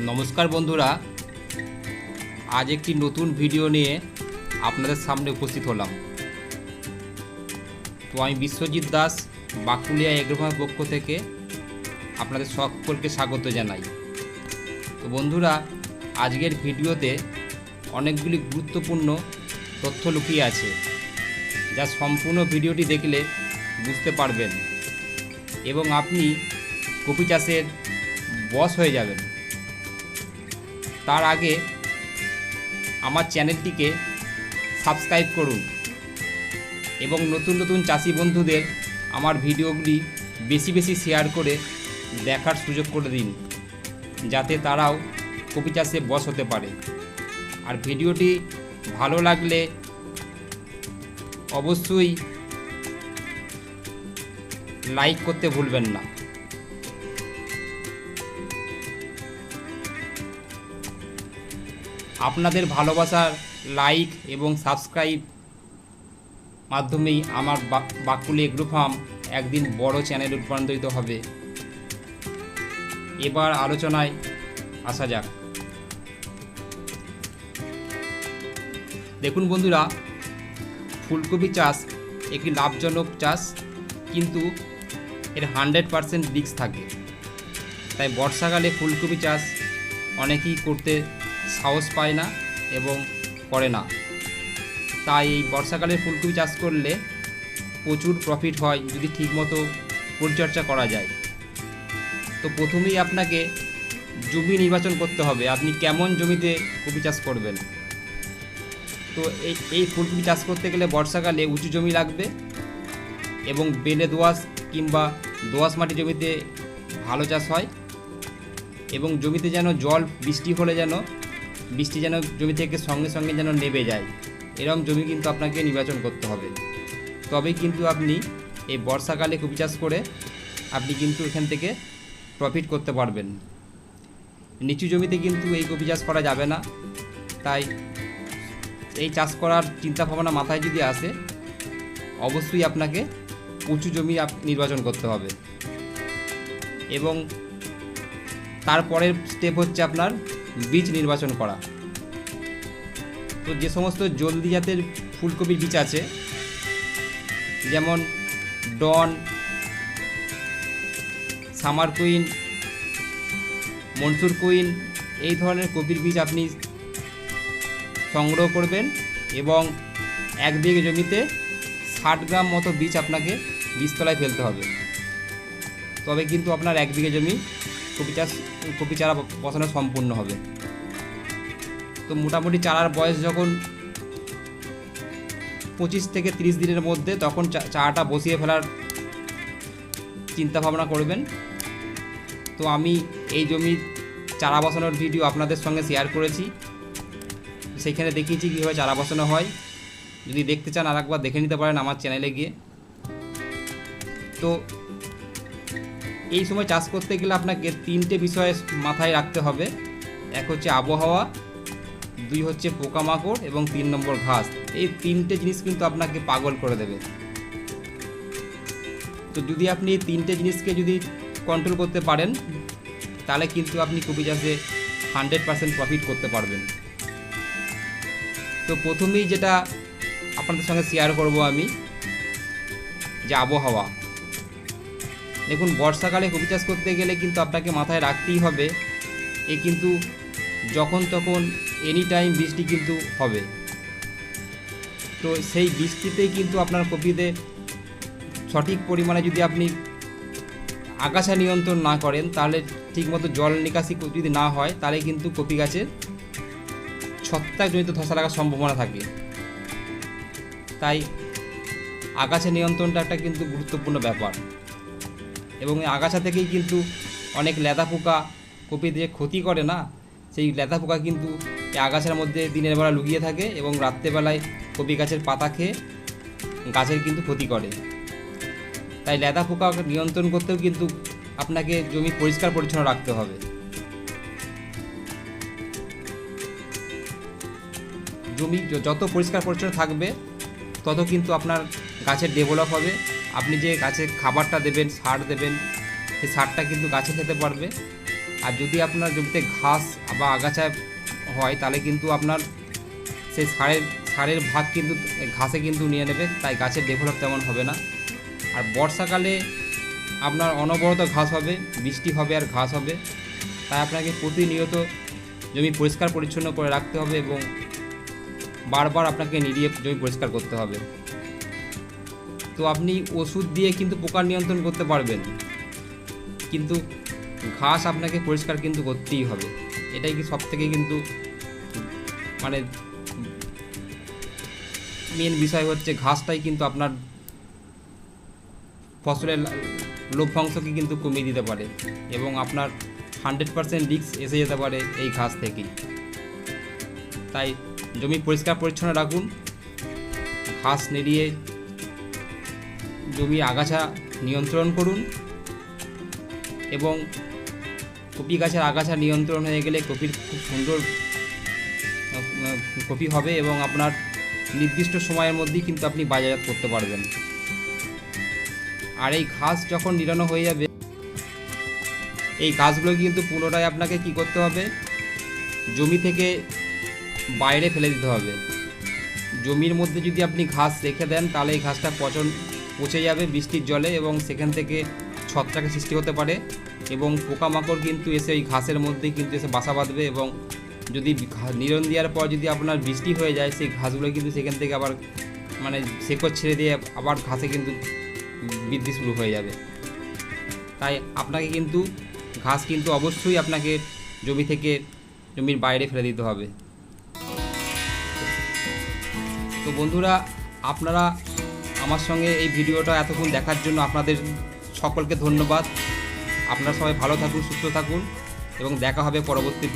নমস্কার বন্ধুরা। আজ একটি নতুন ভিডিও নিয়ে আপনাদের সামনে উপস্থিত হলাম। তো আমি বিশ্বজিৎ দাস, বাকুলিয়া এগ্রোফার পক্ষ থেকে আপনাদের সকলকে স্বাগত জানাই। তো বন্ধুরা, আজকের ভিডিওতে অনেকগুলি গুরুত্বপূর্ণ তথ্য লুকিয়ে আছে, যা সম্পূর্ণ ভিডিওটি দেখলে বুঝতে পারবেন এবং আপনি কপি চাষের বস হয়ে যাবেন। তার আগে আমার চ্যানেলটিকে সাবস্ক্রাইব করুন এবং নতুন নতুন চাষি বন্ধুদের আমার ভিডিওগুলি বেশি বেশি শেয়ার করে দেখার সুযোগ করে দিন, যাতে তারাও কপি চাষে বস হতে পারে। আর ভিডিওটি ভালো লাগলে অবশ্যই লাইক করতে ভুলবেন না। আপনাদের ভালোবাসার লাইক এবং সাবস্ক্রাইব মাধ্যমেই আমার বাকুলি এগ্রো ফার্ম একদিন বড় চ্যানেলে রূপান্তরিত হবে। এবার আলোচনায় আসা যাক। দেখুন বন্ধুরা, ফুলকপি চাষ একটি লাভজনক চাষ, কিন্তু এর হান্ড্রেড পারসেন্ট রিক্স থাকে। তাই বর্ষাকালে ফুলকপি চাষ অনেকেই করতে সাহস পায় না এবং করে না। তাই এই বর্ষাকালে ফুলকপি চাষ করলে প্রচুর প্রফিট হয় যদি ঠিকমতো পরিচর্যা করা যায়। তো প্রথমেই আপনাকে জমি নির্বাচন করতে হবে। আপনি কেমন জমিতে কপি চাষ করবেন? তো এই এই ফুলকপি চাষ করতে গেলে বর্ষাকালে উঁচু জমি লাগবে এবং বেলে দোআঁশ কিংবা দোআঁশ মাটি জমিতে ভালো চাষ হয় এবং জমিতে যেন জল, বৃষ্টি হলে যেন বৃষ্টি যেন জমি থেকে সঙ্গে সঙ্গে যেন নেবে যায়। এরকম জমি কিন্তু আপনাকে নির্বাচন করতে হবে। তবেই কিন্তু আপনি এই বর্ষাকালে কপি চাষ করে আপনি কিন্তু এখান থেকে প্রফিট করতে পারবেন। নিচু জমিতে কিন্তু এই কপি চাষ করা যাবে না। তাই এই চাষ করার চিন্তা ভাবনা মাথায় যদি আসে, অবশ্যই আপনাকে উঁচু জমি নির্বাচন করতে হবে। এবং তারপরের স্টেপ হচ্ছে আপনার বীজ নির্বাচন করা। তো যে সমস্ত জলদি জাতের ফুলকপির বীজ আছে, যেমন Don, summer queen, Mansur queen, এই ধরনের কপির বীজ আপনি সংগ্রহ করবেন এবং এক বিঘে জমিতে ষাট গ্রাম মতো বীজ আপনাকে বীজতলায় ফেলতে হবে। তবে কিন্তু আপনার এক বিঘে জমি কপি চাষ কপি চারা বসানো সম্পূর্ণ হবে। তো মোটামুটি চারার বয়স যখন পঁচিশ থেকে তিরিশ দিনের মধ্যে তখন চারাটা বসিয়ে ফেলার চিন্তা ভাবনা করবেন। তো আমি এই জমির চারা বসানোর ভিডিও আপনাদের সঙ্গে শেয়ার করেছি। সেখানে দেখিয়েছি কীভাবে চারা বসানো হয়। যদি দেখতে চান আর একবার দেখে নিতে পারেন আমার চ্যানেলে গিয়ে। তো এই সময় চাষ করতে গেলে আপনাকে তিনটে বিষয় মাথায় রাখতে হবে। এক হচ্ছে আবহাওয়া, দুই হচ্ছে পোকামাকড় এবং তিন নম্বর ঘাস। এই তিনটে জিনিস কিন্তু আপনাকে পাগল করে দেবে। তো যদি আপনি এই তিনটে জিনিসকে যদি কন্ট্রোল করতে পারেন, তাহলে কিন্তু আপনি কপি চাষে হান্ড্রেড পার্সেন্ট প্রফিট করতে পারবেন। তো প্রথমেই যেটা আপনাদের সঙ্গে শেয়ার করব আমি, যে আবহাওয়া। দেখুন, বর্ষাকালে কপি চাষ করতে গেলে কিন্তু আপনাকে মাথায় রাখতেই হবে। এ কিন্তু যখন তখন এনি টাইম বৃষ্টি কিন্তু হবে। তো সেই বৃষ্টিতেই কিন্তু আপনার কপিতে সঠিক পরিমাণে যদি আপনি আগাছা নিয়ন্ত্রণ না করেন, তাহলে ঠিকমতো জল নিকাশি যদি না হয়, তাহলে কিন্তু কপি গাছের ছত্রাকজনিত ধসা লাগার সম্ভাবনা থাকে। তাই আগাছা নিয়ন্ত্রণটা একটা কিন্তু গুরুত্বপূর্ণ ব্যাপার। এবং এই আগাছা থেকেই কিন্তু অনেক লেদা পোকা কপি দিয়ে ক্ষতি করে না? সেই লেদা পোকা কিন্তু এই আগাছার মধ্যে দিনের বেলা লুকিয়ে থাকে এবং রাত্রেবেলায় কপি গাছের পাতা খেয়ে গাছের কিন্তু ক্ষতি করে। তাই লেদা পোকা নিয়ন্ত্রণ করতেও কিন্তু আপনাকে জমি পরিষ্কার পরিচ্ছন্ন রাখতে হবে। জমি যত পরিষ্কার পরিচ্ছন্ন থাকবে, তত কিন্তু আপনার গাছের ডেভেলপ হবে। আপনি যে গাছে খাবারটা দেবেন, সার দেবেন, সেই সারটা কিন্তু গাছে খেতে পারবে। আর যদি আপনার জমিতে ঘাস বা আগাছা হয়, তাহলে কিন্তু আপনার সেই সারের সারের ভাগ কিন্তু ঘাসে কিন্তু নিয়ে নেবে, তাই গাছের ডেভেলপ তেমন হবে না। আর বর্ষাকালে আপনার অনবরত ঘাস হবে, বৃষ্টি হবে আর ঘাস হবে। তাই আপনাকে প্রতিনিয়ত জমি পরিষ্কার পরিচ্ছন্ন করে রাখতে হবে এবং বারবার আপনাকে নিড়িয়ে জমি পরিষ্কার করতে হবে। তো আপনি ওষুধ দিয়ে কিন্তু পোকা নিয়ন্ত্রণ করতে পারবেন। কিন্তু ঘাস আপনাকে পরিষ্কার কিন্তু করতেই হবে। এটাই কি সব থেকে কিন্তু মানে মেন বিষয় হচ্ছে ঘাসটাই কিন্তু আপনার ফসলের লভ্যাংশকে কিন্তু কমিয়ে দিতে পারে এবং আপনার হান্ড্রেড পারসেন্ট রিক্স এসে যেতে পারে এই ঘাস থেকেই। তাই জমি পরিষ্কার পরিচ্ছন্ন রাখুন, ঘাস নেড়িয়ে জমির আগাছা নিয়ন্ত্রণ করুন এবং কপি গাছের আগাছা নিয়ন্ত্রণ হয়ে গেলে কপির খুব সুন্দর কপি হবে এবং আপনার নির্দিষ্ট সময়ের মধ্যেই কিন্তু আপনি বাজারজাত করতে পারবেন। আর এই ঘাস যখন নিরানো হয়ে যাবে, এই ঘাসগুলো কিন্তু পুনরায় আপনাকে কি করতে হবে? জমি থেকে বাইরে ফেলে দিতে হবে। জমির মধ্যে যদি আপনি ঘাস রেখে দেন, তাহলে এই ঘাসটা পচন পচে যাবে বৃষ্টির জলে এবং সেখান থেকে ছত্রাকের সৃষ্টি হতে পারে এবং পোকামাকড় কিন্তু এসে ওই ঘাসের মধ্যেই কিন্তু এসে বাসা বাঁধবে এবং যদি নিরন দেওয়ার পর যদি আপনার বৃষ্টি হয়ে যায়, সেই ঘাসগুলো কিন্তু সেখান থেকে আবার মানে শেকড় ছেড়ে দিয়ে আবার ঘাসে কিন্তু বৃদ্ধি শুরু হয়ে যাবে। তাই আপনাকে কিন্তু ঘাস কিন্তু অবশ্যই আপনাকে জমি থেকে জমির বাইরে ফেলে দিতে হবে। তো বন্ধুরা, আপনারা আমার সঙ্গে এই ভিডিওটা এতক্ষণ দেখার জন্য আপনাদের সকলকে ধন্যবাদ। আপনারা সবাই ভালো থাকুন, সুস্থ থাকুন এবং দেখা হবে পরবর্তী